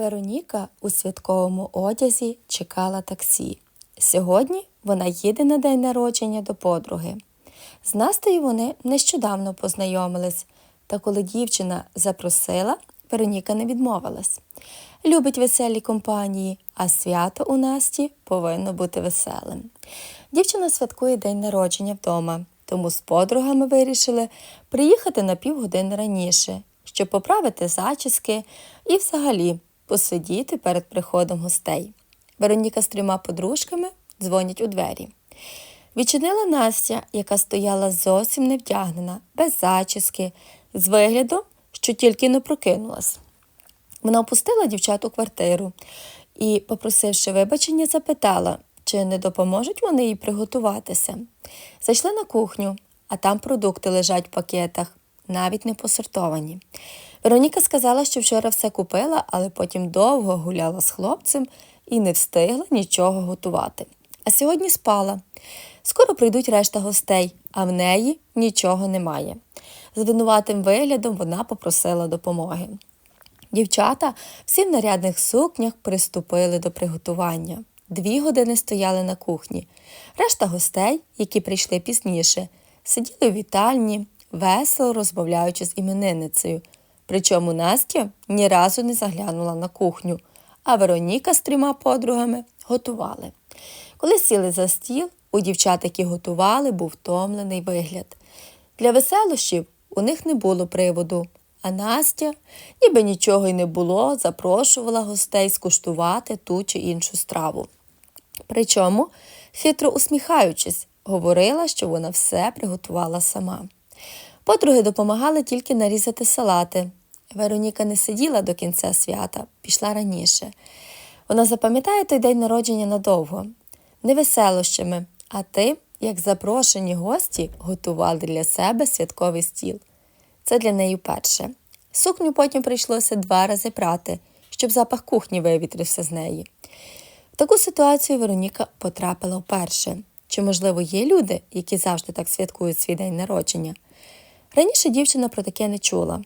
Вероніка у святковому одязі чекала таксі. Сьогодні вона їде на день народження до подруги. З Настею вони нещодавно познайомились, та коли дівчина запросила, Вероніка не відмовилась. Любить веселі компанії, а свято у Насті повинно бути веселим. Дівчина святкує день народження вдома, тому з подругами вирішили приїхати на півгодини раніше, щоб поправити зачіски і взагалі посидіти перед приходом гостей. Вероніка з трьома подружками дзвонять у двері. Відчинила Настя, яка стояла зовсім не вдягнена, без зачіски, з виглядом, що тільки не прокинулась. Вона опустила дівчат у квартиру і, попросивши вибачення, запитала, чи не допоможуть вони їй приготуватися. Зайшли на кухню, а там продукти лежать в пакетах, навіть не посортовані. Вероніка сказала, що вчора все купила, але потім довго гуляла з хлопцем і не встигла нічого готувати. А сьогодні спала. Скоро прийдуть решта гостей, а в неї нічого немає. З винуватим виглядом вона попросила допомоги. Дівчата всі в нарядних сукнях приступили до приготування. Дві години стояли на кухні. Решта гостей, які прийшли пізніше, сиділи в вітальні, весело розмовляючи з іменинницею. Причому Настя ні разу не заглянула на кухню, а Вероніка з трьома подругами готували. Коли сіли за стіл, у дівчат, які готували, був втомлений вигляд. Для веселощів у них не було приводу, а Настя, ніби нічого й не було, запрошувала гостей скуштувати ту чи іншу страву. Причому, хитро усміхаючись, говорила, що вона все приготувала сама. Подруги допомагали тільки нарізати салати. Вероніка не сиділа до кінця свята, пішла раніше. Вона запам'ятає той день народження надовго, не веселощами, а тим, як запрошені гості готували для себе святковий стіл. Це для неї перше. Сукню потім прийшлося два рази прати, щоб запах кухні вивітрився з неї. В таку ситуацію Вероніка потрапила вперше. Чи, можливо, є люди, які завжди так святкують свій день народження? Раніше дівчина про таке не чула.